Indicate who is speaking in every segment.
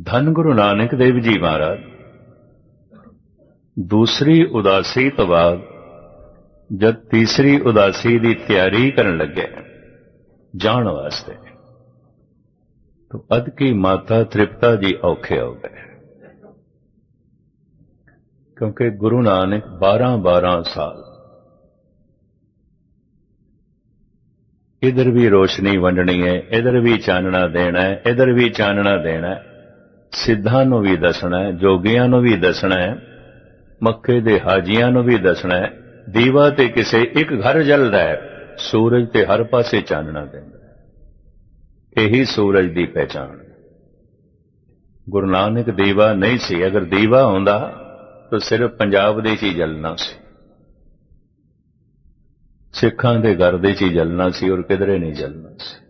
Speaker 1: ਧੰਨ ਗੁਰੂ ਨਾਨਕ ਦੇਵ ਜੀ ਮਹਾਰਾਜ। ਦੂਸਰੀ ਉਦਾਸੀ ਤੋਂ ਬਾਅਦ ਜਦ ਤੀਸਰੀ ਉਦਾਸੀ ਦੀ ਤਿਆਰੀ ਕਰਨ ਲੱਗੇ ਜਾਣ ਵਾਸਤੇ, ਤਾਂ ਅਦ ਕੀ ਮਾਤਾ ਤ੍ਰਿਪਤਾ ਜੀ ਔਖੇ ਹੋ ਗਏ। ਕਿਉਂਕਿ ਗੁਰੂ ਨਾਨਕ 12 12 ਸਾਲ ਇਧਰ ਵੀ ਰੋਸ਼ਨੀ ਵੰਡਣੀ ਹੈ, ਇਧਰ ਵੀ ਚਾਨਣਾ ਦੇਣਾ ਹੈ, ਇਧਰ ਵੀ ਚਾਨਣਾ ਦੇਣਾ ਹੈ। ਸਿੱਧਾਂ ਨੂੰ ਵੀ ਦੱਸਣਾ ਹੈ, ਜੋਗੀਆਂ ਨੂੰ ਵੀ ਦੱਸਣਾ ਹੈ, ਮੱਕੇ ਦੇ ਹਾਜੀਆਂ ਨੂੰ ਵੀ ਦੱਸਣਾ ਹੈ, ਦੀਵਾ ਤੇ ਕਿਸੇ ਇੱਕ ਘਰ ਜਲਦਾ ਹੈ, ਸੂਰਜ ਤੇ ਹਰ ਪਾਸੇ ਚਾਨਣਾ ਦਿੰਦਾ ਹੈ। ਇਹੀ ਸੂਰਜ ਦੀ ਪਹਿਚਾਣ ਗੁਰੂ ਨਾਨਕ ਦੀਵਾ ਨਹੀਂ ਸੀ, ਅਗਰ ਦੀਵਾ ਹੁੰਦਾ ਤਾਂ ਸਿਰਫ ਪੰਜਾਬ ਦੇ 'ਚ ਹੀ ਜਲਣਾ ਸੀ। ਸਿੱਖਾਂ ਦੇ ਘਰ ਦੇ 'ਚ ਹੀ ਜਲਣਾ ਸੀ ਔਰ ਕਿਧਰੇ ਨਹੀਂ ਜਲਣਾ ਸੀ।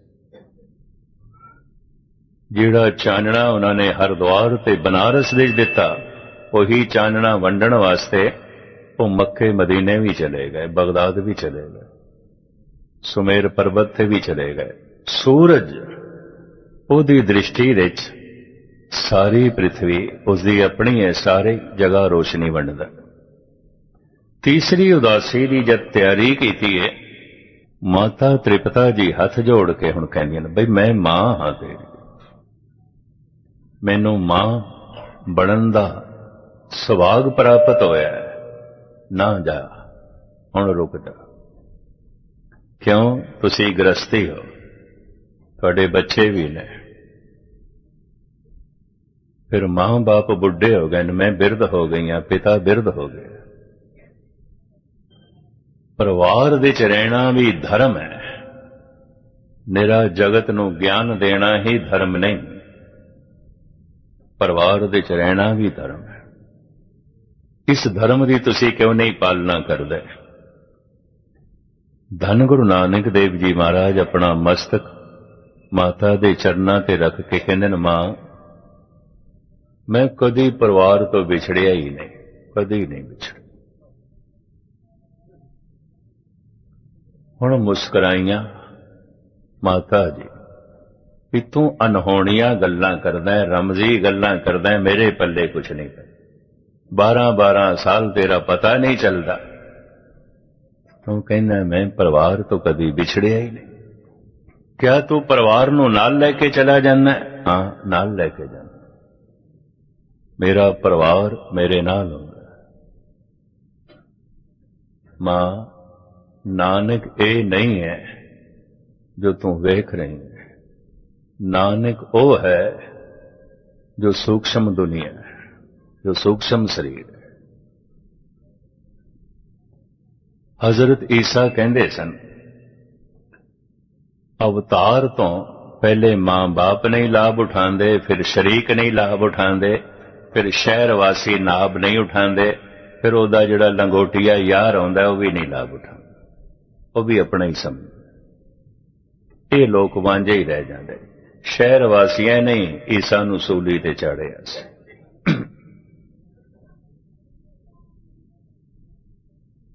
Speaker 1: ਜਿਹੜਾ ਚਾਨਣਾ ਉਹਨਾਂ ਨੇ ਹਰਦੁਆਰ ਤੇ ਬਨਾਰਸ ਵਿੱਚ ਦਿੱਤਾ, ਉਹੀ ਚਾਨਣਾ ਵੰਡਣ ਵਾਸਤੇ ਉਹ ਮੱਕੇ ਮਦੀਨੇ ਵੀ ਚਲੇ ਗਏ, ਬਗਦਾਦ ਵੀ ਚਲੇ ਗਏ, ਸੁਮੇਰ ਪਰਬਤ ਤੇ ਵੀ ਚਲੇ ਗਏ। ਸੂਰਜ ਉਹਦੀ ਦ੍ਰਿਸ਼ਟੀ ਵਿੱਚ ਸਾਰੀ ਪ੍ਰithvi ਉਸਦੀ ਆਪਣੀ ਹੈ, ਸਾਰੀ ਜਗ੍ਹਾ ਰੋਸ਼ਨੀ ਵੰਡਦਾ। ਤੀਸਰੀ ਉਦਾਸੀ ਦੀ ਜਦ ਤਿਆਰੀ ਕੀਤੀ ਹੈ ਮਾਤਾ ਤ੍ਰਿਪਤਾ ਜੀ ਹੱਥ ਜੋੜ ਕੇ ਹੁਣ ਕਹਿੰਦੀਆਂ ਨੇ, ਬਈ ਮੈਂ ਮਾਂ ਹਾਂ ਤੇਰੀ। ਮੈਨੂੰ ਮਾਂ ਬਣਨ ਦਾ ਸੁਭਾਗ ਪ੍ਰਾਪਤ ਹੋਇਆ ਨਾ ਜਾ, ਹੁਣ ਰੁਕ ਜਾ। ਕਿਉਂ ਤੁਸੀਂ ਗ੍ਰਸਤੀ ਹੋ? ਤੁਹਾਡੇ ਬੱਚੇ ਵੀ ਨੇ। ਫਿਰ ਮਾਂ-ਬਾਪ ਬੁੱਢੇ ਹੋ ਗਏ ਨੇ, ਮੈਂ ਬਿਰਧ ਹੋ ਗਈਆਂ ਪਿਤਾ ਬਿਰਧ ਹੋ ਗਏ। ਪਰਿਵਾਰ ਵਿੱਚ ਰਹਿਣਾ ਵੀ ਧਰਮ ਹੈ। ਨਿਰਾ ਜਗਤ ਨੂੰ ਗਿਆਨ ਦੇਣਾ ਹੀ ਧਰਮ ਨਹੀਂ। ਪਰਿਵਾਰ ਵਿੱਚ ਰਹਿਣਾ ਵੀ ਧਰਮ ਹੈ। ਇਸ ਧਰਮ ਦੀ ਤੁਸੀਂ ਕਿਉਂ ਨਹੀਂ ਪਾਲਣਾ ਕਰਦੇ? ਧੰਨ ਗੁਰੂ ਨਾਨਕ ਦੇਵ ਜੀ ਮਹਾਰਾਜ ਆਪਣਾ ਮਸਤਕ ਮਾਤਾ ਦੇ ਚਰਨਾਂ ਤੇ ਰੱਖ ਕੇ ਕਹਿੰਦੇ ਨੇ, ਮਾਂ, ਮੈਂ ਕਦੀ ਪਰਿਵਾਰ ਤੋਂ ਵਿਛੜਿਆ ਹੀ ਨਹੀਂ, ਕਦੀ ਨਹੀਂ ਵਿਛੜਿਆ। ਹੁਣ ਮੁਸਕਰਾਈਆਂ ਮਾਤਾ ਜੀ ਵੀ ਤੂੰ ਅਨਹੋਣੀਆਂ ਗੱਲਾਂ ਕਰਦਾ ਹੈ, ਰਮਜ਼ੀ ਗੱਲਾਂ ਕਰਦਾ ਹੈ, ਮੇਰੇ ਪੱਲੇ ਕੁਛ ਨਹੀਂ 12 12 ਸਾਲ ਤੇਰਾ ਪਤਾ ਨਹੀਂ ਚੱਲਦਾ। ਤੂੰ ਕਹਿੰਦਾ ਮੈਂ ਪਰਿਵਾਰ ਤੋਂ ਕਦੀ ਵਿਛੜਿਆ ਹੀ ਨਹੀਂ। ਕਿਆ ਤੂੰ ਪਰਿਵਾਰ ਨੂੰ ਨਾਲ ਲੈ ਕੇ ਚਲਾ ਜਾਂਦਾ ਹਾਂ? ਨਾਲ ਲੈ ਕੇ ਜਾਂਦਾ। ਮੇਰਾ ਪਰਿਵਾਰ ਮੇਰੇ ਨਾਲ ਹੁੰਦਾ ਮਾਂ, ਨਾਨਕ ਇਹ ਨਹੀਂ ਹੈ ਜੋ ਤੂੰ ਵੇਖ ਰਹੀ ਹੈ। ਨਾਨਕ ਉਹ ਹੈ ਜੋ ਸੂਖਸ਼ਮ ਦੁਨੀਆ ਜੋ ਸੂਖਸ਼ਮ ਸਰੀਰ ਹਜ਼ਰਤ ਈਸਾ ਕਹਿੰਦੇ ਸਨ, ਅਵਤਾਰ ਤੋਂ ਪਹਿਲੇ ਮਾਂ-ਬਾਪ ਨਹੀਂ ਲਾਭ ਉਠਾਉਂਦੇ, ਫਿਰ ਸ਼ਰੀਕ ਨਹੀਂ ਲਾਭ ਉਠਾਉਂਦੇ, ਫਿਰ ਸ਼ਹਿਰ ਵਾਸੀ ਨਾਭ ਨਹੀਂ ਉਠਾਉਂਦੇ, ਫਿਰ ਉਹਦਾ ਜਿਹੜਾ ਲੰਗੋਟੀਆ ਯਾਰ ਆਉਂਦਾ, ਉਹ ਵੀ ਨਹੀਂ ਲਾਭ ਉਠਾਉਂਦਾ। ਉਹ ਵੀ ਆਪਣਾ ਹੀ ਸਮਝ ਇਹ ਲੋਕ ਵਾਂਝੇ ਹੀ ਰਹਿ ਜਾਂਦੇ ਸ਼ਹਿਰ ਵਾਸੀਆਂ ਨਹੀਂ ਈਸਾ ਨੂੰ ਸੂਲੀ ਤੇ ਚਾੜਿਆ ਸੀ।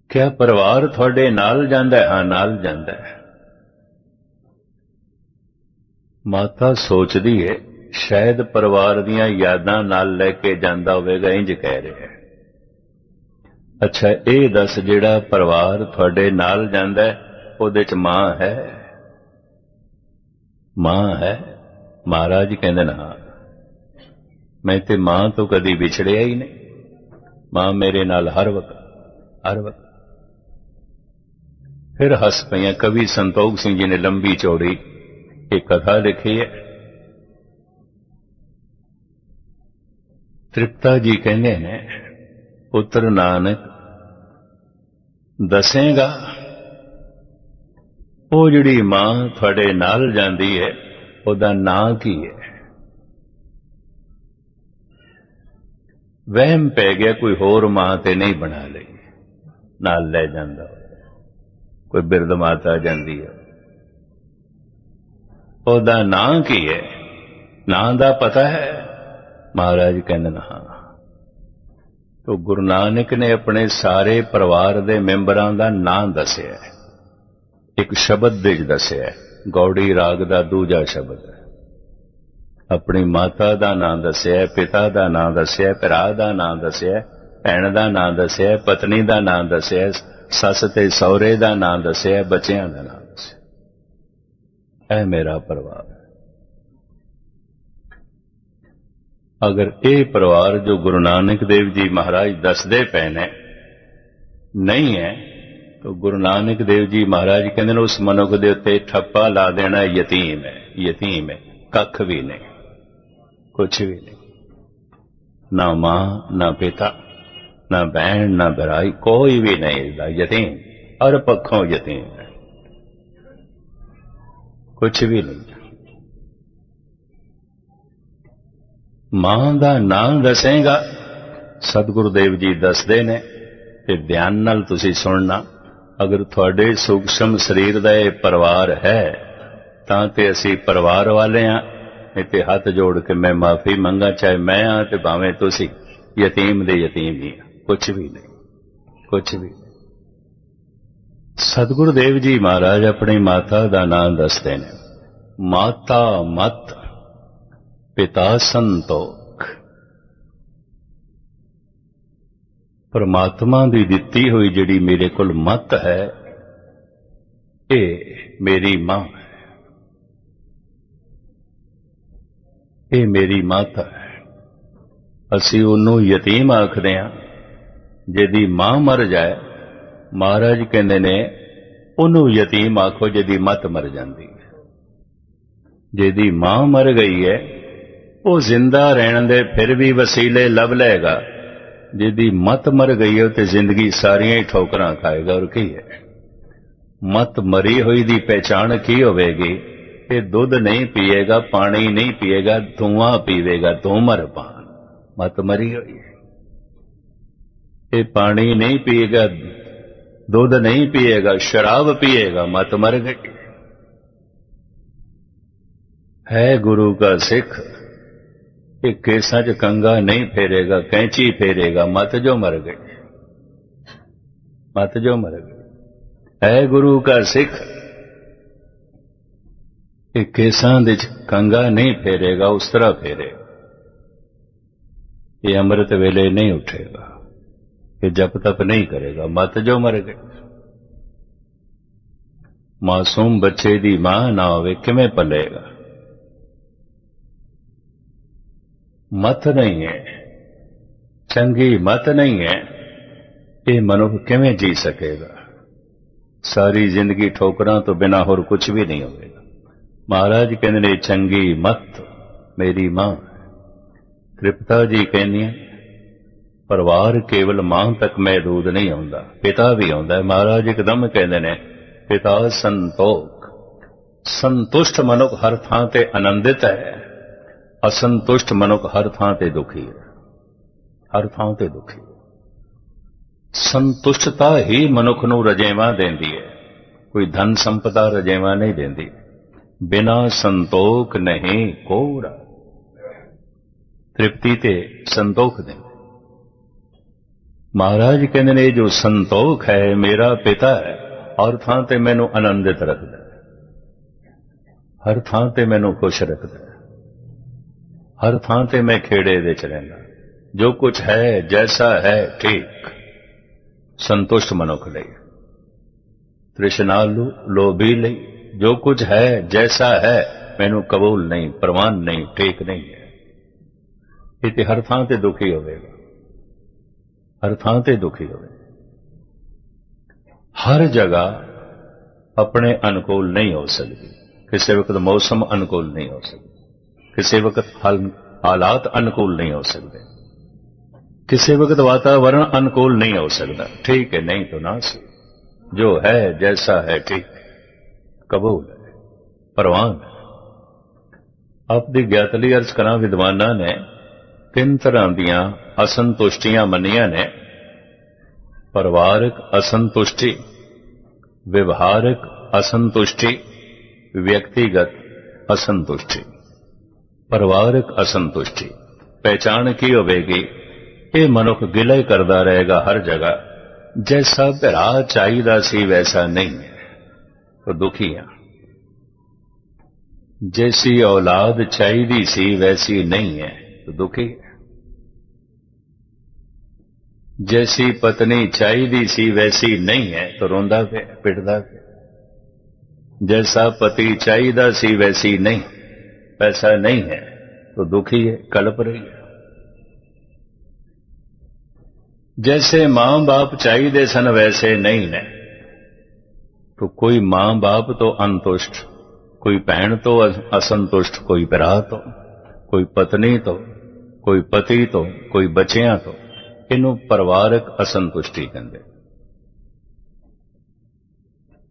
Speaker 1: ਕਿਆ ਪਰਿਵਾਰ ਤੁਹਾਡੇ ਨਾਲ ਜਾਂਦਾ ਹੈ? ਹਾਂ, ਨਾਲ ਜਾਂਦਾ ਹੈ। ਮਾਤਾ ਸੋਚਦੀ ਹੈ ਸ਼ਾਇਦ ਪਰਿਵਾਰ ਦੀਆਂ ਯਾਦਾਂ ਨਾਲ ਲੈ ਕੇ ਜਾਂਦਾ ਹੋਵੇਗਾ ਇੰਜ ਕਹਿ ਰਿਹਾ ਹੈ। ਅੱਛਾ, ਇਹ ਦੱਸ ਜਿਹੜਾ ਪਰਿਵਾਰ ਤੁਹਾਡੇ ਨਾਲ ਜਾਂਦਾ ਉਹਦੇ ਚ ਮਾਂ ਹੈ? ਮਾਂ ਹੈ? ਮਹਾਰਾਜ ਕਹਿੰਦੇ ਨਾ, ਹਾਂ, ਮੈਂ ਤੇ ਮਾਂ ਤੋਂ ਕਦੀ ਵਿਛੜਿਆ ਹੀ ਨਹੀਂ। ਮਾਂ ਮੇਰੇ ਨਾਲ ਹਰ ਵਕਤ ਹਰ ਵਕਤ। ਫਿਰ ਹੱਸ ਪਈਆਂ ਕਵੀ ਸੰਤੋਖ ਸਿੰਘ ਜੀ ਨੇ ਲੰਬੀ ਚੌੜੀ ਇਹ ਕਥਾ ਲਿਖੀ ਹੈ। ਤ੍ਰਿਪਤਾ ਜੀ ਕਹਿੰਦੇ ਨੇ, ਪੁੱਤਰ ਨਾਨਕ, ਦੱਸੇਗਾ, ਉਹ ਜਿਹੜੀ ਮਾਂ ਤੁਹਾਡੇ ਨਾਲ ਜਾਂਦੀ ਹੈ ਉਹਦਾ ਨਾਂ ਕੀ ਹੈ? ਵਹਿਮ ਪੈ ਗਿਆ, ਕੋਈ ਹੋਰ ਮਾਂ ਤੇ ਨਹੀਂ ਬਣਾ ਲਈ। ਨਾਲ ਲੈ ਜਾਂਦਾ ਕੋਈ ਬਿਰਧ ਮਾਤਾ ਜਾਂਦੀ ਹੈ। ਉਹਦਾ ਨਾਂ ਕੀ ਹੈ? ਨਾਂ ਦਾ ਪਤਾ ਹੈ? ਮਹਾਰਾਜ ਕਹਿੰਦੇ ਨਾ, ਹਾਂ। ਤੋ ਗੁਰੂ ਨਾਨਕ ਨੇ ਆਪਣੇ ਸਾਰੇ ਪਰਿਵਾਰ ਦੇ ਮੈਂਬਰਾਂ ਦਾ ਨਾਂ ਦੱਸਿਆ ਇੱਕ ਸ਼ਬਦ ਦੇ ਵਿੱਚ ਦੱਸਿਆ ਗੌੜੀ ਰਾਗ ਦਾ ਦੂਜਾ ਸ਼ਬਦ ਹੈ। ਆਪਣੀ ਮਾਤਾ ਦਾ ਨਾਮ ਦੱਸਿਆ, ਪਿਤਾ ਦਾ ਨਾਮ ਦੱਸਿਆ, ਭਰਾ ਦਾ ਨਾਮ ਦੱਸਿਆ, ਭੈਣ ਦਾ ਨਾਮ ਦੱਸਿਆ, ਪਤਨੀ ਦਾ ਨਾਮ ਦੱਸਿਆ, ਸੱਸ ਤੇ ਸਹੁਰੇ ਦਾ ਨਾਮ ਦੱਸਿਆ, ਬੱਚਿਆਂ ਦਾ ਨਾਮ ਦੱਸਿਆ। ਇਹ ਮੇਰਾ ਪਰਿਵਾਰ ਅਗਰ ਇਹ ਪਰਿਵਾਰ ਜੋ ਗੁਰੂ ਨਾਨਕ ਦੇਵ ਜੀ ਮਹਾਰਾਜ ਦੱਸਦੇ ਪਏ ਨੇ, ਨਹੀਂ ਹੈ ਗੁਰੂ ਨਾਨਕ ਦੇਵ ਜੀ ਮਹਾਰਾਜ ਕਹਿੰਦੇ ਨੇ, ਉਸ ਮਨੁੱਖ ਦੇ ਉੱਤੇ ਠੱਪਾ ਲਾ ਦੇਣਾ ਯਤੀਮ ਹੈ ਯਤੀਮ ਹੈ, ਕੱਖ ਵੀ ਨਹੀਂ ਕੁਝ ਵੀ ਨਹੀਂ। ਨਾ ਮਾਂ, ਨਾ ਪਿਤਾ, ਨਾ ਬਹਿਣ ਨਾ ਭਰਾਈ, ਕੋਈ ਵੀ ਨਹੀਂ ਇਸਦਾ ਯਤੀਮ, ਹਰ ਪੱਖੋਂ ਯਤੀਮ ਹੈ। ਕੁਝ ਵੀ ਨਹੀਂ। ਮਾਂ ਦਾ ਨਾਮ ਦੱਸੇਗਾ, ਸਤਿਗੁਰੂ ਦੇਵ ਜੀ ਦੱਸਦੇ ਨੇ, ਤੇ ਧਿਆਨ ਨਾਲ ਤੁਸੀਂ ਸੁਣਨਾ। ਅਗਰ ਤੁਹਾਡੇ ਸੂਖਸ਼ਮ ਸਰੀਰ ਦਾ ਇਹ ਪਰਿਵਾਰ ਹੈ, ਤਾਂ ਤੇ ਅਸੀਂ ਪਰਿਵਾਰ ਵਾਲੇ ਆ। ਤੇ ਹੱਥ ਜੋੜ ਕੇ ਮੈਂ ਮਾਫੀ ਮੰਗਾ, ਚਾਹੇ ਮੈਂ ਆ ਤੇ ਭਾਵੇਂ ਤੁਸੀਂ। ਯਤੀਮ ਦੇ ਯਤੀਮ ਹੀ ਆ। ਕੁਝ ਵੀ ਨਹੀਂ। ਕੁਝ ਵੀ ਨਹੀਂ। ਸਤਿਗੁਰੂ ਦੇਵ ਜੀ ਮਹਾਰਾਜ ਆਪਣੀ ਮਾਤਾ ਦਾ ਨਾਮ ਦੱਸਦੇ ਨੇ। ਮਾਤਾ ਮਤ, ਪਿਤਾ ਸੰਤੋ। ਪਰਮਾਤਮਾ ਦੀ ਦਿੱਤੀ ਹੋਈ ਜਿਹੜੀ ਮੇਰੇ ਕੋਲ ਮਤ ਹੈ, ਇਹ ਮੇਰੀ ਮਾਂ ਹੈ। ਇਹ ਮੇਰੀ ਮਾਤਾ ਹੈ। ਅਸੀਂ ਉਹਨੂੰ ਯਤੀਮ ਆਖਦੇ ਹਾਂ, ਜਿਹਦੀ ਮਾਂ ਮਰ ਜਾਏ, ਮਹਾਰਾਜ ਕਹਿੰਦੇ ਨੇ, ਉਹਨੂੰ ਯਤੀਮ ਆਖੋ ਜਿਹਦੀ ਮਤ ਮਰ ਜਾਂਦੀ ਹੈ। ਜਿਹਦੀ ਮਾਂ ਮਰ ਗਈ ਹੈ, ਉਹ ਜ਼ਿੰਦਾ ਰਹਿਣ ਦੇ ਫਿਰ ਵੀ ਵਸੀਲੇ ਲੱਭ ਲਏਗਾ। ਜਿਹਦੀ ਮਤ ਮਰ ਗਈ ਹੈ ਤੇ ਜ਼ਿੰਦਗੀ ਸਾਰੀਆਂ ਹੀ ਠੋਕਰਾਂ ਖਾਏਗਾ, ਔਰ ਕੀ ਹੈ? ਮਤ ਮਰੀ ਹੋਈ ਦੀ ਪਹਿਚਾਣ ਕੀ ਹੋਵੇਗੀ? ਇਹ ਦੁੱਧ ਨਹੀਂ ਪੀਏਗਾ, ਪਾਣੀ ਨਹੀਂ ਪੀਏਗਾ, ਧੂਆਂ ਪੀਵੇਗਾ ਧੂਮਰ ਪਾਨ ਮਤ ਮਰੀ ਹੋਈ ਇਹ ਪਾਣੀ ਨਹੀਂ ਪੀਏਗਾ, ਦੁੱਧ ਨਹੀਂ ਪੀਏਗਾ, ਸ਼ਰਾਬ ਪੀਏਗਾ, ਮਤ ਮਰ ਗਈ। ਹੈ ਗੁਰੂ ਦਾ ਸਿੱਖ ਇਹ ਕੇਸਾਂ 'ਚ ਕੰਗਾ ਨਹੀਂ ਫੇਰੇਗਾ, ਕੈਂਚੀ ਫੇਰੇਗਾ, ਮਤ ਜੋ ਮਰ ਗਏ ਮਤ ਜੋ ਮਰ ਗਏ ਹੈ ਗੁਰੂ ਦਾ ਸਿੱਖ ਇਹ ਕੇਸਾਂ ਦੇ 'ਚ ਕੰਗਾ ਨਹੀਂ ਫੇਰੇਗਾ, ਉਸ ਤਰ੍ਹਾਂ ਫੇਰੇਗਾ ਇਹ ਅੰਮ੍ਰਿਤ ਵੇਲੇ ਨਹੀਂ ਉੱਠੇਗਾ, ਇਹ ਜਪ ਤਪ ਨਹੀਂ ਕਰੇਗਾ, ਮਤ ਜੋ ਮਰ ਗਏ ਮਾਸੂਮ ਬੱਚੇ ਦੀ ਮਾਂ ਨਾ ਹੋਵੇ, ਕਿਵੇਂ ਪਲੇਗਾ ਮਤ ਨਹੀਂ ਹੈ। ਚੰਗੀ ਮਤ ਨਹੀਂ ਹੈ। ਇਹ ਮਨੁੱਖ ਕਿਵੇਂ ਜੀ ਸਕੇਗਾ? ਸਾਰੀ ਜ਼ਿੰਦਗੀ ਠੋਕਰਾਂ ਤੋਂ ਬਿਨਾ ਹੋਰ ਕੁਝ ਵੀ ਨਹੀਂ ਹੋਵੇਗਾ। ਮਹਾਰਾਜ ਕਹਿੰਦੇ ਨੇ, ਚੰਗੀ ਮਤ ਮੇਰੀ ਮਾਂ ਤ੍ਰਿਪਤਾ ਜੀ ਕਹਿੰਦੀਆਂ ਪਰਿਵਾਰ ਕੇਵਲ ਮਾਂ ਤੱਕ ਮਹਿਦੂਦ ਨਹੀਂ ਹੁੰਦਾ ਪਿਤਾ ਵੀ ਆਉਂਦਾ ਮਹਾਰਾਜ ਇੱਕਦਮ ਕਹਿੰਦੇ ਨੇ, ਪਿਤਾ ਸੰਤੋਖ। ਸੰਤੁਸ਼ਟ ਮਨੁੱਖ ਹਰ ਥਾਂ ਤੇ ਆਨੰਦਿਤ ਹੈ। ਅਸੰਤੁਸ਼ਟ ਮਨੁੱਖ ਹਰ ਥਾਂ ਤੇ ਦੁਖੀ ਹੈ। ਹਰ ਥਾਂ ਤੇ ਦੁਖੀ ਹੈ। ਸੰਤੁਸ਼ਟਤਾ ਹੀ ਮਨੁੱਖ ਨੂੰ ਰਜੇਵਾ ਦਿੰਦੀ ਹੈ। ਕੋਈ ਧਨ ਸੰਪਦਾ ਰਜੇਵਾ ਨਹੀਂ ਦਿੰਦੀ। ਬਿਨਾ ਸੰਤੋਖ ਨਹੀਂ ਕੋਰਾ। ਤ੍ਰਿਪਤੀ ਤੇ ਸੰਤੋਖ ਦੇ ਮਹਾਰਾਜ ਕਹਿੰਦੇ ਨੇ, ਜੋ ਸੰਤੋਖ ਹੈ, ਮੇਰਾ ਪਿਤਾ ਹੈ, ਹਰ ਥਾਂ ਤੇ ਮੈਨੂੰ ਆਨੰਦਿਤ ਰੱਖਦਾ ਹਰ ਥਾਂ ਤੇ ਮੈਨੂੰ ਖੁਸ਼ ਰੱਖਦਾ ਹਰ ਥਾਂ ਤੇ ਮੈਂ ਖੇੜੇ ਵਿੱਚ ਰਹਿੰਦਾ। ਜੋ ਕੁਝ ਹੈ, ਜੈਸਾ ਹੈ, ਠੀਕ। ਸੰਤੁਸ਼ਟ ਮਨੁੱਖ ਲਈ। ਤ੍ਰਿਸ਼ਨਾਲੂ ਲੋਭੀ ਲਈ। ਜੋ ਕੁਝ ਹੈ, ਜੈਸਾ ਹੈ, ਮੈਨੂੰ ਕਬੂਲ ਨਹੀਂ, ਪ੍ਰਵਾਨ ਨਹੀਂ, ਠੀਕ ਨਹੀਂ ਹੈ। ਇਹ ਤੇ ਹਰ ਥਾਂ ਤੇ ਦੁਖੀ ਹੋਵੇਗਾ। ਹਰ ਥਾਂ ਤੇ ਦੁਖੀ ਹੋਵੇ। ਹਰ ਜਗ੍ਹਾ ਆਪਣੇ ਅਨੁਕੂਲ ਨਹੀਂ ਹੋ ਸਕਦੀ। ਕਿਸੇ ਵਕਤ ਮੌਸਮ ਅਨੁਕੂਲ ਨਹੀਂ ਹੋ ਸਕਦਾ। ਕਿਸੇ ਵਕਤ ਹਾਲਾਤ ਅਨੁਕੂਲ ਨਹੀਂ ਹੋ ਸਕਦੇ। ਕਿਸੇ ਵਕਤ ਵਾਤਾਵਰਣ ਅਨੁਕੂਲ ਨਹੀਂ ਹੋ ਸਕਦਾ। ਠੀਕ ਹੈ, ਨਹੀਂ ਤਾਂ ਨਾ ਸੀ। ਜੋ ਹੈ, ਜੈਸਾ ਹੈ, ਠੀਕ ਕਬੂਲ ਹੈ ਪ੍ਰਵਾਨ ਆਪਦੀ ਗਿਆਤ ਲਈ ਅਰਜ਼ ਕਰਾਂ, ਵਿਦਵਾਨਾਂ ਨੇ ਤਿੰਨ ਤਰ੍ਹਾਂ ਦੀਆਂ ਅਸੰਤੁਸ਼ਟੀਆਂ ਮੰਨੀਆਂ ਨੇ। ਪਰਿਵਾਰਕ ਅਸੰਤੁਸ਼ਟੀ, ਵਿਵਹਾਰਕ ਅਸੰਤੁਸ਼ਟੀ, ਵਿਅਕਤੀਗਤ ਅਸੰਤੁਸ਼ਟੀ। परिवारक असंतुष्टि पहचान की होगी ये मनुख गिल करता रहेगा हर जगह जैसा भरा चाहिए सी वैसा नहीं है तो दुखी हाँ जैसी औलाद चाहती सी वैसी नहीं है तो दुखी जैसी पत्नी चाहती सी वैसी नहीं है तो रोंदा पे पिटदा पे जैसा पति चाहिए सी वैसी नहीं पैसा नहीं है तो दुखी है कल्प रही है जैसे मां बाप चाहिए सन वैसे नहीं ने तो कोई मां बाप तो अंतुष्ट कोई भैन तो असंतुष्ट कोई भरा तो ਕੋਈ ਪਤਨੀ ਤੋਂ ਕੋਈ ਪਤੀ ਤੋਂ ਕੋਈ ਬੱਚਿਆਂ ਤੋਂ ਇਹਨੂੰ ਪਰਿਵਾਰਕ ਅਸੰਤੁਸ਼ਟੀ ਕਹਿੰਦੇ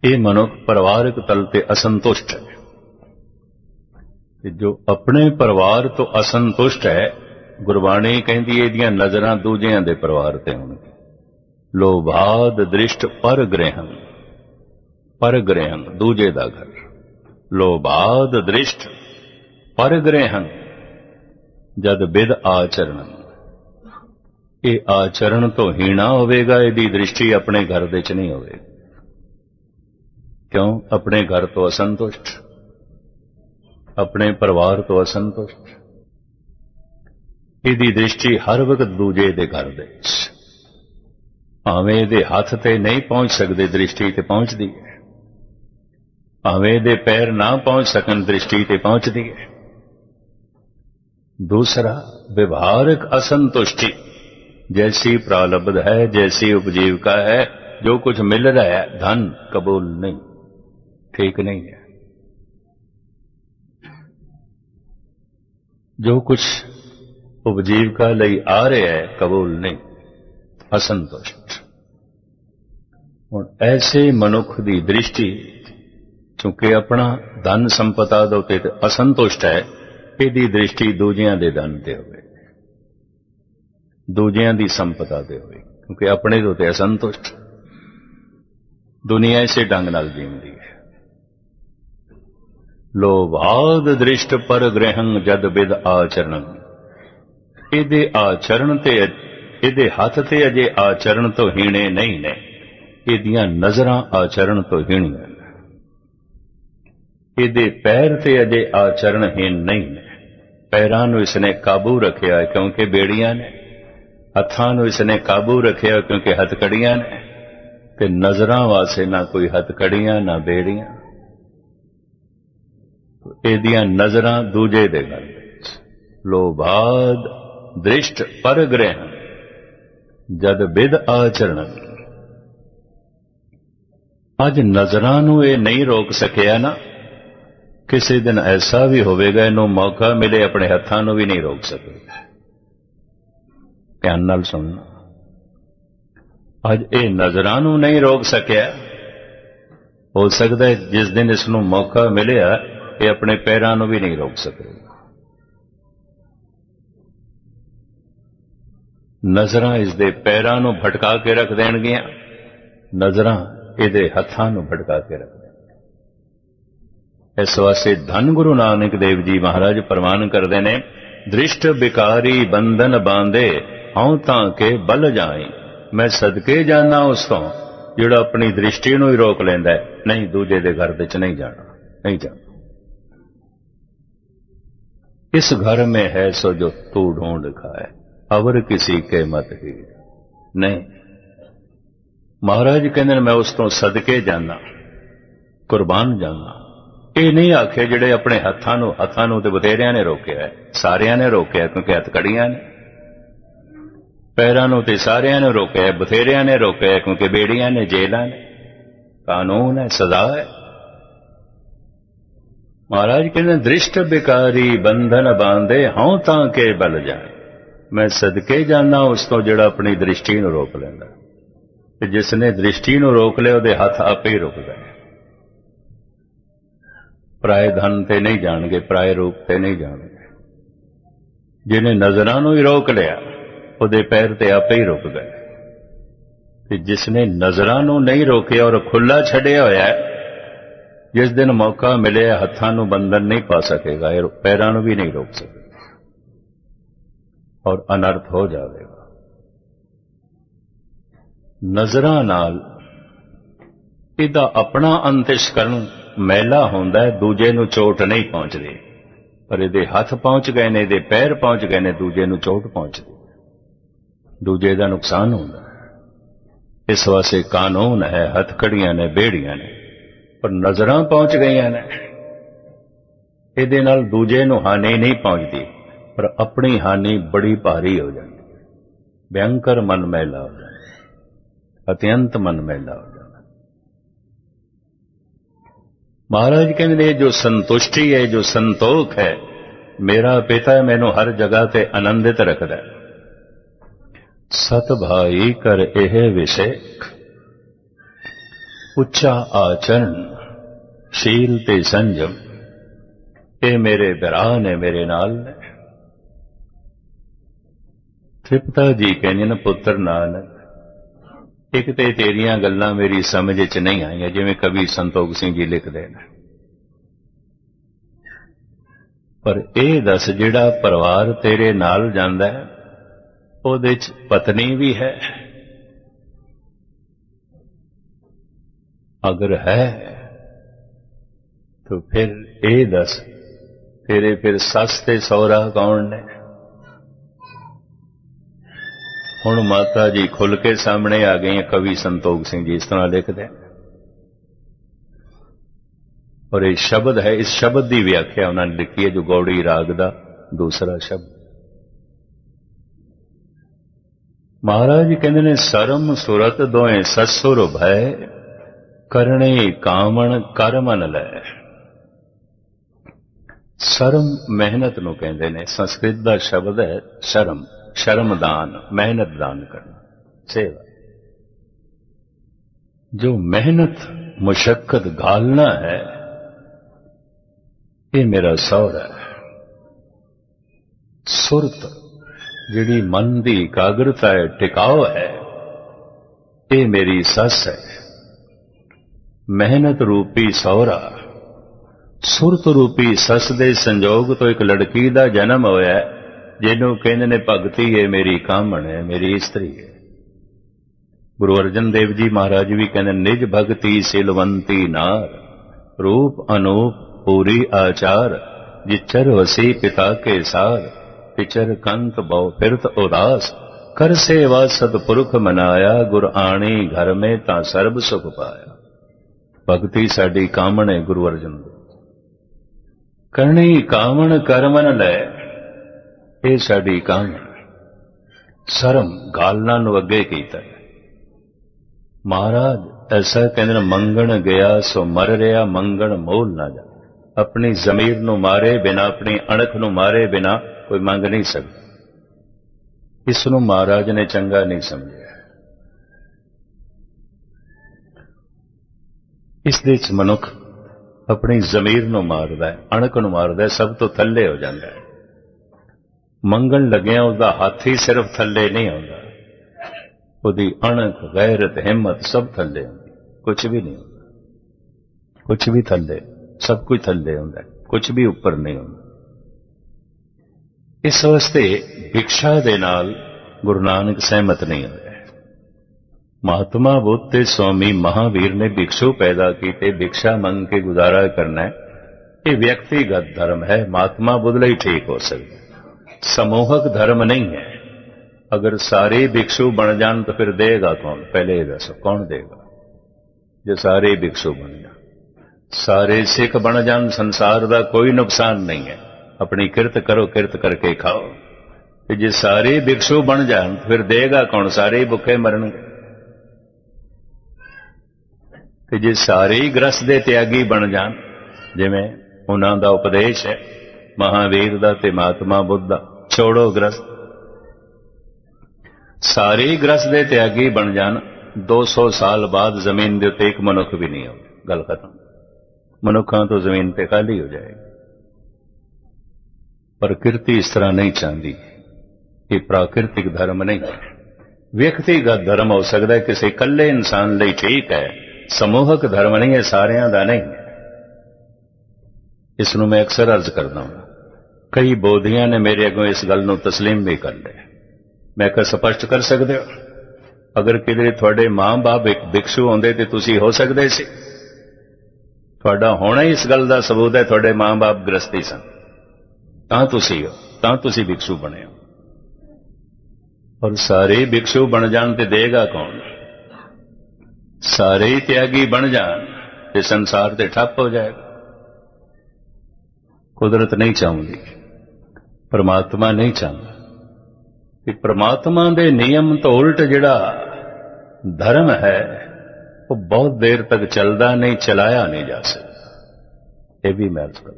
Speaker 1: ਇਹ ਮਨੁੱਖ ਪਰਿਵਾਰਕ ਤਲ ਤੇ ਅਸੰਤੁਸ਼ਟ ਹੈ ਕਿ ਜੋ ਆਪਣੇ ਪਰਿਵਾਰ ਤੋਂ ਅਸੰਤੁਸ਼ਟ ਹੈ, ਗੁਰਬਾਣੀ ਕਹਿੰਦੀ ਇਹਦੀਆਂ ਨਜ਼ਰਾਂ ਦੂਜਿਆਂ ਦੇ ਪਰਿਵਾਰ ਤੇ ਹੋਣਗੀਆਂ। ਲੋਭਾਦ ਦ੍ਰਿਸ਼ਟ ਪਰ ਗ੍ਰਹਿਣ ਪਰ ਗ੍ਰਹਿਣ ਦੂਜੇ ਦਾ ਘਰ। ਲੋਭਾਦ ਦ੍ਰਿਸ਼ਟ ਪਰ ਗ੍ਰਹਿਣ ਜਦ ਵਿਦ ਆਚਰਣ। ਇਹ ਆਚਰਣ ਤੋਂ ਹੀਣਾ ਹੋਵੇਗਾ, ਇਹਦੀ ਦ੍ਰਿਸ਼ਟੀ ਆਪਣੇ ਘਰ ਦੇ ਚ ਨਹੀਂ ਹੋਵੇਗੀ। ਕਿਉਂ? ਆਪਣੇ ਘਰ ਤੋਂ ਅਸੰਤੁਸ਼ਟ। ਆਪਣੇ ਪਰਿਵਾਰ ਤੋਂ ਅਸੰਤੁਸ਼ਟ। ਇਹਦੀ ਦ੍ਰਿਸ਼ਟੀ ਹਰ ਵਕਤ ਦੂਜੇ ਦੇ ਘਰ ਦੇ ਭਾਵੇਂ ਦੇ ਹੱਥ ਤੇ ਨਹੀਂ ਪਹੁੰਚ ਸਕਦੇ, ਦ੍ਰਿਸ਼ਟੀ ਤੇ ਪਹੁੰਚਦੀ ਹੈ। ਭਾਵੇਂ ਦੇ ਪੈਰ ਨਾ ਪਹੁੰਚ ਸਕਣ, ਦ੍ਰਿਸ਼ਟੀ ਤੇ ਪਹੁੰਚਦੀ ਹੈ। ਦੂਸਰਾ, ਵਿਵਹਾਰਕ ਅਸੰਤੁਸ਼ਟੀ। ਜੈਸੀ ਪ੍ਰਾਲਬਧ ਹੈ, ਜੈਸੀ ਉਪਜੀਵਕਾ ਹੈ, ਜੋ ਕੁਝ ਮਿਲ ਰਿਹਾ ਹੈ, ਧਨ ਕਬੂਲ ਨਹੀਂ, ਠੀਕ ਨਹੀਂ ਹੈ। ਜੋ ਕੁਝ ਉਪਜੀਵਕਾ ਲਈ ਆ ਰਿਹਾ ਹੈ, ਕਬੂਲ ਨਹੀਂ। ਅਸੰਤੁਸ਼ਟ ਹੁਣ ਐਸੇ ਮਨੁੱਖ ਦੀ ਦ੍ਰਿਸ਼ਟੀ ਕਿਉਂਕਿ ਆਪਣਾ ਧਨ ਸੰਪਤਾ ਦੇ ਉਤੇ ਅਸੰਤੁਸ਼ਟ ਹੈ, ਇਹਦੀ ਦ੍ਰਿਸ਼ਟੀ ਦੂਜਿਆਂ ਦੇ ਧਨ ਤੇ ਹੋਵੇ। ਦੂਜਿਆਂ ਦੀ ਸੰਪਤਾ ਤੇ ਹੋਵੇ, ਕਿਉਂਕਿ ਆਪਣੇ ਦੇ ਉਤੇ ਅਸੰਤੁਸ਼ਟ। ਦੁਨੀਆ ਇਸੇ ਢੰਗ ਨਾਲ ਜੀਉਂਦੀ ਹੈ। ਲੋਭਾਦ ਦ੍ਰਿਸ਼ਟ ਪਰ ਗ੍ਰਹਿੰ ਜਦ ਬਿਦ ਆਚਰਣ। ਇਹਦੇ ਆਚਰਣ ਤੇ ਇਹਦੇ ਹੱਥ ਤੇ ਅਜੇ ਆਚਰਣ ਤੋਂ ਹੀਣੇ ਨਹੀਂ ਨੇ। ਇਹਦੀਆਂ ਨਜ਼ਰਾਂ ਆਚਰਣ ਤੋਂ ਹੀਣੀਆਂ ਇਹਦੇ ਪੈਰ ਤੇ ਅਜੇ ਆਚਰਣਹੀਨ ਨਹੀਂ ਨੇ। ਪੈਰਾਂ ਨੂੰ ਇਸਨੇ ਕਾਬੂ ਰੱਖਿਆ ਕਿਉਂਕਿ ਬੇੜੀਆਂ ਨੇ। ਹੱਥਾਂ ਨੂੰ ਇਸਨੇ ਕਾਬੂ ਰੱਖਿਆ ਕਿਉਂਕਿ ਹੱਥਕੜੀਆਂ ਨੇ। ਤੇ ਨਜ਼ਰਾਂ ਵਾਸਤੇ ਨਾ ਕੋਈ ਹੱਥਕੜੀਆਂ, ਨਾ ਬੇੜੀਆਂ। ਇਹਦੀਆਂ ਨਜ਼ਰਾਂ ਦੂਜੇ ਦੇ ਘਰ ਵਿੱਚ। ਲੋਭਾਦ ਦ੍ਰਿਸ਼ਟ ਪਰ ਗ੍ਰਹਿ ਜਦ ਵਿਦ ਆਚਰਣ। ਅੱਜ ਨਜ਼ਰਾਂ ਨੂੰ ਇਹ ਨਹੀਂ ਰੋਕ ਸਕਿਆ ਨਾ, ਕਿਸੇ ਦਿਨ ਐਸਾ ਵੀ ਹੋਵੇਗਾ ਇਹਨੂੰ ਮੌਕਾ ਮਿਲੇ ਆਪਣੇ ਹੱਥਾਂ ਨੂੰ ਵੀ ਨਹੀਂ ਰੋਕ ਸਕੇਗਾ ਧਿਆਨ ਨਾਲ ਸੁਣਨਾ। ਅੱਜ ਇਹ ਨਜ਼ਰਾਂ ਨੂੰ ਨਹੀਂ ਰੋਕ ਸਕਿਆ। ਹੋ ਸਕਦਾ ਜਿਸ ਦਿਨ ਇਸ ਨੂੰ ਮੌਕਾ ਮਿਲਿਆ ਇਹ ਆਪਣੇ ਪੈਰਾਂ ਨੂੰ ਵੀ ਨਹੀਂ ਰੋਕ ਸਕੇਗਾ ਨਜ਼ਰਾਂ ਇਸ ਦੇ ਪੈਰਾਂ ਨੂੰ ਭਟਕਾ ਕੇ ਰੱਖ ਦੇਣਗੀਆਂ, ਨਜ਼ਰਾਂ ਇਹਦੇ ਹੱਥਾਂ ਨੂੰ ਭਟਕਾ ਕੇ ਰੱਖ ਦੇਣਗੀਆਂ। ਇਸ ਵਾਸਤੇ ਧੰਨ ਗੁਰੂ ਨਾਨਕ ਦੇਵ ਜੀ ਮਹਾਰਾਜ ਪ੍ਰਮਾਨ ਕਰਦੇ ਨੇ, ਦ੍ਰਿਸ਼ਟ ਬਿਕਾਰੀ ਬੰਧਨ ਬਾਂਦੇ ਹਉ ਤਾਂ ਕੇ ਬਲ ਜਾਏ ਮੈਂ ਸਦਕੇ ਜਾਣਾ ਉਸ ਤੋਂ, ਜਿਹੜਾ ਆਪਣੀ ਦ੍ਰਿਸ਼ਟੀ ਨੂੰ ਹੀ ਰੋਕ ਲੈਂਦਾ ਨਹੀਂ ਦੂਜੇ ਦੇ ਘਰ ਵਿੱਚ ਨਹੀਂ ਜਾਣਾ ਨਹੀਂ ਜਾਣਾ। इस घर में है सो जो तू ढूंढ खाए अवर किसी के मत ही नहीं ਮਹਾਰਾਜ ਕਹਿੰਦੇ ਨੇ ਮੈਂ ਉਸ ਤੋਂ ਸਦਕੇ ਜਾਣਾ ਕੁਰਬਾਨ ਜਾਣਾ ਇਹ ਨਹੀਂ ਆਖੇ ਜਿਹੜੇ ਆਪਣੇ ਹੱਥਾਂ ਨੂੰ ਹੱਥਾਂ ਨੂੰ ਤੇ ਬਥੇਰਿਆਂ ਨੇ ਰੋਕਿਆ ਹੈ ਸਾਰਿਆਂ ਨੇ ਰੋਕਿਆ ਕਿਉਂਕਿ ਹੱਥ ਕੜੀਆਂ ਨੇ ਪੈਰਾਂ ਨੂੰ ਤੇ ਸਾਰਿਆਂ ਨੇ ਰੋਕਿਆ ਬਥੇਰਿਆਂ ਨੇ ਰੋਕਿਆ ਕਿਉਂਕਿ ਬੇੜੀਆਂ ਨੇ ਜੇਲਾਂ ਨੇ ਕਾਨੂੰਨ ਹੈ ਸਜ਼ਾ ਹੈ ਮਹਾਰਾਜ ਕਹਿੰਦੇ, ਦ੍ਰਿਸ਼ਟ ਬਿਕਾਰੀ ਬੰਧਨ ਬਾਂਦੇ ਹਉ ਤਾਂ ਕੇ ਬਲ ਜਾਏ। ਮੈਂ ਸਦਕੇ ਜਾਣਾ ਉਸ ਤੋਂ ਜਿਹੜਾ ਆਪਣੀ ਦ੍ਰਿਸ਼ਟੀ ਨੂੰ ਰੋਕ ਲੈਂਦਾ। ਤੇ ਜਿਸ ਨੇ ਦ੍ਰਿਸ਼ਟੀ ਨੂੰ ਰੋਕ ਲਿਆ, ਉਹਦੇ ਹੱਥ ਆਪੇ ਹੀ ਰੁਕ ਗਏ। ਪਰਾਏ ਧਨ ਤੇ ਨਹੀਂ ਜਾਣਗੇ ਪਰਾਏ ਰੂਪ ਤੇ ਨਹੀਂ ਜਾਣਗੇ। ਜਿਹਨੇ ਨਜ਼ਰਾਂ ਨੂੰ ਹੀ ਰੋਕ ਲਿਆ, ਉਹਦੇ ਪੈਰ ਤੇ ਆਪੇ ਹੀ ਰੁਕ ਗਏ। ਤੇ ਜਿਸ ਨੇ ਨਜ਼ਰਾਂ ਨੂੰ ਨਹੀਂ ਰੋਕਿਆ ਔਰ ਖੁੱਲਾ ਛੱਡਿਆ ਹੋਇਆ ਹੈ ਜਿਸ ਦਿਨ ਮੌਕਾ ਮਿਲਿਆ ਹੱਥਾਂ ਨੂੰ ਬੰਧਨ ਨਹੀਂ ਪਾ ਸਕੇਗਾ, ਇਹ ਪੈਰਾਂ ਨੂੰ ਵੀ ਨਹੀਂ ਰੋਕ ਸਕੇਗਾ। ਔਰ ਅਨਰਥ ਹੋ ਜਾਵੇਗਾ। ਨਜ਼ਰਾਂ ਨਾਲ ਇਹਦਾ ਆਪਣਾ ਅੰਤਿਸ਼ਕਰਨ ਮੈਲਾ ਹੁੰਦਾ ਹੈ, ਦੂਜੇ ਨੂੰ ਚੋਟ ਨਹੀਂ ਪਹੁੰਚਦੀ। ਪਰ ਇਹਦੇ ਹੱਥ ਪਹੁੰਚ ਗਏ ਨੇ, ਇਹਦੇ ਪੈਰ ਪਹੁੰਚ ਗਏ ਨੇ, ਦੂਜੇ ਨੂੰ ਚੋਟ ਪਹੁੰਚਦੀ। ਦੂਜੇ ਦਾ ਨੁਕਸਾਨ ਹੁੰਦਾ ਇਸ ਵਾਸਤੇ ਕਾਨੂੰਨ ਹੈ, ਹੱਥਕੜੀਆਂ ਨੇ, ਬੇੜੀਆਂ ਨੇ। ਪਰ ਨਜ਼ਰਾਂ ਪਹੁੰਚ ਗਈਆਂ ਨੇ। ਇਹਦੇ ਨਾਲ ਦੂਜੇ ਨੂੰ ਹਾਨੀ ਨਹੀਂ ਪਹੁੰਚਦੀ, ਪਰ ਆਪਣੀ ਹਾਨੀ ਬੜੀ ਭਾਰੀ ਹੋ ਜਾਂਦੀ ਹੈ। ਮਨ ਮੈਲਾ ਹੋ ਜਾਂਦਾ ਅਤਿਅੰਤ ਮਨ ਮੈਲਾ ਹੋ ਜਾਂਦਾ ਮਹਾਰਾਜ ਕਹਿੰਦੇ ਨੇ, ਜੋ ਸੰਤੁਸ਼ਟੀ ਹੈ, ਜੋ ਸੰਤੋਖ ਹੈ, ਮੇਰਾ ਪਿਤਾ ਮੈਨੂੰ ਹਰ ਜਗ੍ਹਾ ਤੇ ਆਨੰਦਿਤ ਰੱਖਦਾ ਸਤ ਭਾਈ ਕਰ ਇਹ ਵਿਸ਼ੇ ਉੱਚਾ ਆਚਰਣ, ਸ਼ੀਲ ਤੇ ਸੰਜਮ, ਇਹ ਮੇਰੇ ਬਿਰਾਹ ਨੇ ਮੇਰੇ ਨਾਲ ਤ੍ਰਿਪਤਾ ਜੀ ਕਹਿੰਦੇ ਨੇ, ਪੁੱਤਰ ਨਾਨਕ, ਇੱਕ ਤੇ ਤੇਰੀਆਂ ਗੱਲਾਂ ਮੇਰੀ ਸਮਝ 'ਚ ਨਹੀਂ ਆਈਆਂ, ਜਿਵੇਂ ਕਵੀ ਸੰਤੋਖ ਸਿੰਘ ਜੀ ਲਿਖਦੇ ਨੇ। ਪਰ ਇਹ ਦੱਸ ਜਿਹੜਾ ਪਰਿਵਾਰ ਤੇਰੇ ਨਾਲ ਜਾਂਦਾ ਹੈ, ਉਹਦੇ 'ਚ ਪਤਨੀ ਵੀ ਹੈ। ਅਗਰ ਹੈ, ਤਾਂ ਫਿਰ ਇਹ ਦੱਸ, ਤੇਰੇ ਫਿਰ ਸੱਸ ਤੇ ਸਹੁਰਾ ਕੌਣ ਨੇ? ਹੁਣ ਮਾਤਾ ਜੀ ਖੁੱਲ ਕੇ ਸਾਹਮਣੇ ਆ ਗਏ ਕਵੀ ਸੰਤੋਖ ਸਿੰਘ ਜੀ, ਇਸ ਤਰ੍ਹਾਂ ਲਿਖਦੇ ਔਰ ਇਹ ਸ਼ਬਦ ਹੈ, ਇਸ ਸ਼ਬਦ ਦੀ ਵਿਆਖਿਆ ਉਹਨਾਂ ਨੇ ਲਿਖੀ ਹੈ, ਜੋ ਗੌੜੀ ਰਾਗ ਦਾ ਦੂਸਰਾ ਸ਼ਬਦ। ਮਹਾਰਾਜ ਕਹਿੰਦੇ ਨੇ, ਸਰਮ ਸੁਰਤ ਦੋਏ ਸਸੁਰ ਭੈ ਕਰਨੇ ਕਾਮਣ ਕਰਮਨ ਲੈ। ਸ਼ਰਮ ਮਿਹਨਤ ਨੂੰ ਕਹਿੰਦੇ ਨੇ, ਸੰਸਕ੍ਰਿਤ ਦਾ ਸ਼ਬਦ ਹੈ ਸ਼ਰਮ ਸ਼ਰਮਦਾਨ ਮਿਹਨਤ ਦਾਨ ਕਰਨਾ। ਸੇਵਾ। ਜੋ ਮਿਹਨਤ ਮੁਸ਼ਕਲ ਘਾਲਣਾ ਹੈ, ਇਹ ਮੇਰਾ ਸਹੁਰਾ ਹੈ। ਸੁਰਤ, ਜਿਹੜੀ ਮਨ ਦੀ ਇਕਾਗਰਤਾ ਹੈ, ਟਿਕਾਓ ਹੈ, ਇਹ ਮੇਰੀ ਸੱਸ ਹੈ। ਮਿਹਨਤ ਰੂਪੀ ਸਹੁਰਾ। ਸੁਰਤ ਰੂਪੀ ਸੱਸ ਦੇ ਸੰਜੋਗ ਤੋਂ ਇੱਕ ਲੜਕੀ ਦਾ ਜਨਮ ਹੋਇਆ ਜਿਹਨੂੰ ਕਹਿੰਦੇ ਨੇ, ਭਗਤੀ ਹੈ ਮੇਰੀ ਕਾਮਣ ਹੈ ਮੇਰੀ ਇਸਤਰੀ ਹੈ ਗੁਰੂ ਅਰਜਨ ਦੇਵ ਜੀ ਮਹਾਰਾਜ ਵੀ ਕਹਿੰਦੇ ਨਿਜ ਭਗਤੀ ਸਿਲਵੰਤੀ ਨਾਰ, ਰੂਪ ਅਨੂਪ ਪੂਰੀ ਆਚਾਰ, ਜਿਚਰ ਵਸੀ ਪਿਤਾ ਕੇ ਸਾਰ, ਪਿਚਰ ਕੰਤ ਬਹੁ ਫਿਰਤ ਉਦਾਸ, ਕਰ ਸੇਵਾ ਸਤਪੁਰਖ ਮਨਾਇਆ, ਗੁਰ ਆਣੀ ਘਰ ਮੇ ਤਾਂ ਸਰਬ ਸੁਖ ਪਾਇਆ। ਭਗਤੀ ਸਾਡੀ ਕਾਮਣ ਹੈ ਗੁਰੂ ਅਰਜਨ ਦੇਵ ਕਰਨੀ ਕਾਮਣ, ਕਰਮਨ ਲੈ, ਇਹ ਸਾਡੀ ਕਾਮਣ ਸ਼ਰਮ ਗਾਲਣਾ ਨੂੰ ਅੱਗੇ ਕੀਤਾ ਮਹਾਰਾਜ, ਐਸਾ ਕਹਿੰਦੇ ਮੰਗਣ ਗਿਆ ਸੋ ਮਰ ਰਿਹਾ, ਮੰਗਣ ਮੋਲ ਨਾ ਜਾ। ਆਪਣੀ ਜ਼ਮੀਰ ਨੂੰ ਮਾਰੇ ਬਿਨਾ, ਆਪਣੀ ਅਣਖ ਨੂੰ ਮਾਰੇ ਬਿਨਾ ਕੋਈ ਮੰਗ ਨਹੀਂ ਸਕਦਾ। ਇਸ ਨੂੰ ਮਹਾਰਾਜ ਨੇ ਚੰਗਾ ਨਹੀਂ ਸਮਝਿਆ। ਇਸ ਦੇ ਵਿੱਚ ਮਨੁੱਖ ਆਪਣੀ ਜ਼ਮੀਰ ਨੂੰ ਮਾਰਦਾ ਹੈ, ਅਣਖ ਨੂੰ ਮਾਰਦਾ ਹੈ, ਸਭ ਤੋਂ ਥੱਲੇ ਹੋ ਜਾਂਦਾ ਹੈ। ਮੰਗਣ ਲੱਗਿਆ ਉਹਦਾ ਹੱਥ ਹੀ ਸਿਰਫ ਥੱਲੇ ਨਹੀਂ ਆਉਂਦਾ। ਉਹਦੀ ਅਣਖ, ਗੈਰਤ, ਹਿੰਮਤ ਸਭ ਥੱਲੇ ਹੁੰਦੀ ਕੁਝ ਵੀ ਨਹੀਂ ਹੁੰਦਾ। ਕੁਝ ਵੀ ਥੱਲੇ, ਸਭ ਕੁਝ ਥੱਲੇ ਹੁੰਦਾ ਕੁਝ ਵੀ ਉੱਪਰ ਨਹੀਂ ਹੁੰਦਾ। ਇਸ ਵਾਸਤੇ ਭਿਕਸ਼ਾ ਦੇ ਨਾਲ ਗੁਰੂ ਨਾਨਕ ਸਹਿਮਤ ਨਹੀਂ ਹੋਇਆ ਮਹਾਤਮਾ ਬੁੱਧ ਤੇ ਸਵਾਮੀ ਮਹਾਵੀਰ ਨੇ ਭਿਕਸ਼ੂ ਪੈਦਾ ਕੀਤੇ, ਭਿਕਸ਼ਾ ਮੰਗ ਕੇ ਗੁਜ਼ਾਰਾ ਕਰਨਾ ਹੈ। ਇਹ ਵਿਅਕਤੀਗਤ ਧਰਮ ਹੈ, ਮਹਾਤਮਾ ਬੁੱਧ ਲਈ ਠੀਕ ਹੋ ਸਕਦਾ ਸਮੂਹਕ ਧਰਮ ਨਹੀਂ ਹੈ। ਅਗਰ ਸਾਰੇ ਭਿਕਸ਼ੂ ਬਣ ਜਾਣ ਤਾਂ ਫਿਰ ਦੇਗਾ ਕੌਣ? ਪਹਿਲੇ ਇਹ ਦੱਸੋ, ਕੌਣ ਦੇਗਾ? ਜੇ ਸਾਰੇ ਭਿਕਸ਼ੂ ਬਣ ਜਾਣ। ਸਾਰੇ ਸਿੱਖ ਬਣ ਜਾਣ, ਸੰਸਾਰ ਦਾ ਕੋਈ ਨੁਕਸਾਨ ਨਹੀਂ ਹੈ। ਆਪਣੀ ਕਿਰਤ ਕਰੋ, ਕਿਰਤ ਕਰਕੇ ਖਾਓ। ਤੇ ਜੇ ਸਾਰੇ ਭਿਕਸ਼ੂ ਬਣ ਜਾਣ, ਫਿਰ ਦੇਗਾ ਕੌਣ? ਸਾਰੇ ਹੀ ਭੁੱਖੇ ਮਰਨਗੇ। ਤੇ ਜੇ ਸਾਰੇ ਹੀ ਗ੍ਰਸ ਦੇ ਤਿਆਗੀ ਬਣ ਜਾਣ, ਜਿਵੇਂ ਉਹਨਾਂ ਦਾ ਉਪਦੇਸ਼ ਹੈ ਮਹਾਵੀਰ ਦਾ ਤੇ ਮਹਾਤਮਾ ਬੁੱਧ ਦਾ, ਛੋੜੋ ਗ੍ਰਸ ਸਾਰੇ ਹੀ ਗ੍ਰਸ ਦੇ ਤਿਆਗੀ ਬਣ ਜਾਣ 200 ਸਾਲ ਬਾਅਦ ਜ਼ਮੀਨ ਦੇ ਉੱਤੇ ਇੱਕ ਮਨੁੱਖ ਵੀ ਨਹੀਂ ਹੋਵੇ ਗੱਲ ਖਤਮ। ਮਨੁੱਖਾਂ ਤੋਂ ਜ਼ਮੀਨ ਤੇ ਖਾਲੀ ਹੋ ਜਾਏਗੀ। ਪ੍ਰਕਿਰਤੀ ਇਸ ਤਰ੍ਹਾਂ ਨਹੀਂ ਚਾਹੁੰਦੀ ਇਹ ਪ੍ਰਾਕਿਰਤਿਕ ਧਰਮ ਨਹੀਂ ਵਿਅਕਤੀਗਤ ਧਰਮ ਹੋ ਸਕਦਾ ਹੈ, ਕਿਸੇ ਇਕੱਲੇ ਇਨਸਾਨ ਲਈ ਠੀਕ ਹੈ। ਸਮੂਹਕ ਧਰਮ ਨਹੀਂ ਹੈ ਸਾਰਿਆਂ ਦਾ ਨਹੀਂ ਹੈ ਇਸ ਨੂੰ ਮੈਂ ਅਕਸਰ ਅਰਜ਼ ਕਰਦਾ ਹਾਂ ਕਈ ਬੋਧੀਆਂ ਨੇ ਮੇਰੇ ਅੱਗੋਂ ਇਸ ਗੱਲ ਨੂੰ تسلیم ਵੀ ਕਰ ਲਿਆ ਮੈਂ ਕਿਹਾ ਸਪਸ਼ਟ ਕਰ ਸਕਦੇ ਹੋ ਅਗਰ ਕਿਤੇ ਤੁਹਾਡੇ ਮਾਂ-ਬਾਪ ਇੱਕ ਭਿਕਸ਼ੂ ਹੁੰਦੇ ਤੇ ਤੁਸੀਂ ਹੋ ਸਕਦੇ ਸੀ ਤੁਹਾਡਾ ਹੋਣਾ ਹੀ ਇਸ ਗੱਲ ਦਾ ਸਬੂਤ ਹੈ ਤੁਹਾਡੇ ਮਾਂ-ਬਾਪ ਗ੍ਰਸਤੀ ਸਨ ਤਾਂ ਤੁਸੀਂ ਹੋ ਤਾਂ ਤੁਸੀਂ ਭਿਕਸ਼ੂ ਬਣੇ ਹੋ ਔਰ ਸਾਰੇ ਭਿਕਸ਼ੂ ਬਣ ਜਾਣ ਤੇ ਦੇਗਾ ਕੌਣ ਸਾਰੇ ਹੀ ਤਿਆਗੀ ਬਣ ਜਾਣ ਤੇ ਸੰਸਾਰ ਤੇ ਠੱਪ ਹੋ ਜਾਏਗਾ। ਕੁਦਰਤ ਨਹੀਂ ਚਾਹੁੰਦੀ, ਪਰਮਾਤਮਾ ਨਹੀਂ ਚਾਹੁੰਦਾ। ਕਿ ਪ੍ਰਮਾਤਮਾ ਦੇ ਨਿਯਮ ਤੋਂ ਉਲਟ ਜਿਹੜਾ ਧਰਮ ਹੈ, ਉਹ ਬਹੁਤ ਦੇਰ ਤੱਕ ਚੱਲਦਾ ਨਹੀਂ, ਚਲਾਇਆ ਨਹੀਂ ਜਾ ਸਕਦਾ। ਇਹ ਵੀ ਮਹੱਤਵ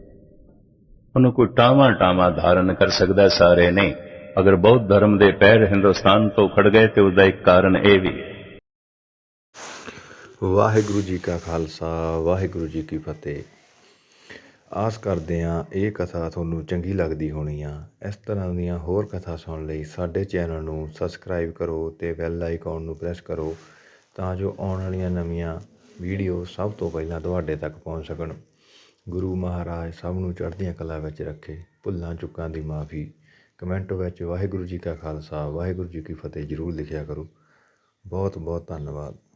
Speaker 1: ਉਹਨੂੰ ਕੋਈ ਟਾਵਾਂ ਟਾਵਾਂ ਧਾਰਨ ਕਰ ਸਕਦਾ ਸਾਰੇ ਨਹੀਂ, ਅਗਰ ਬਹੁਤ ਧਰਮ ਦੇ ਪੈਰ ਹਿੰਦੁਸਤਾਨ ਤੋਂ ਖੜ ਗਏ ਤੇ ਉਹਦਾ ਇੱਕ ਕਾਰਨ ਇਹ ਵੀ ਹੈ।
Speaker 2: ਵਾਹਿਗੁਰੂ ਜੀ ਕਾ ਖਾਲਸਾ, ਵਾਹਿਗੁਰੂ ਜੀ ਕੀ ਫਤਿਹ। ਆਸ ਕਰਦੇ ਹਾਂ ਇਹ ਕਥਾ ਤੁਹਾਨੂੰ ਚੰਗੀ ਲੱਗਦੀ ਹੋਣੀ ਆ। ਇਸ ਤਰ੍ਹਾਂ ਦੀਆਂ ਹੋਰ ਕਥਾ ਸੁਣਨ ਲਈ ਸਾਡੇ ਚੈਨਲ ਨੂੰ ਸਬਸਕ੍ਰਾਈਬ ਕਰੋ ਤੇ ਬੈਲ ਆਈਕਨ ਨੂੰ ਪ੍ਰੈਸ ਕਰੋ ਤਾਂ ਜੋ ਆਉਣ ਵਾਲੀਆਂ ਨਵੀਆਂ ਵੀਡੀਓ ਸਭ ਤੋਂ ਪਹਿਲਾਂ ਤੁਹਾਡੇ ਤੱਕ ਪਹੁੰਚ ਸਕਣ। ਗੁਰੂ ਮਹਾਰਾਜ ਸਭ ਨੂੰ ਚੜ੍ਹਦੀਆਂ ਕਲਾ ਵਿੱਚ ਰੱਖੇ, ਭੁੱਲਾਂ ਚੁੱਕਾਂ ਦੀ ਮਾਫੀ। ਕਮੈਂਟ ਵਿੱਚ ਵਾਹਿਗੁਰੂ ਜੀ ਕਾ ਖਾਲਸਾ, ਵਾਹਿਗੁਰੂ ਜੀ ਕੀ ਫਤਿਹ ਜ਼ਰੂਰ ਲਿਖਿਆ ਕਰੋ। ਬਹੁਤ ਬਹੁਤ ਧੰਨਵਾਦ।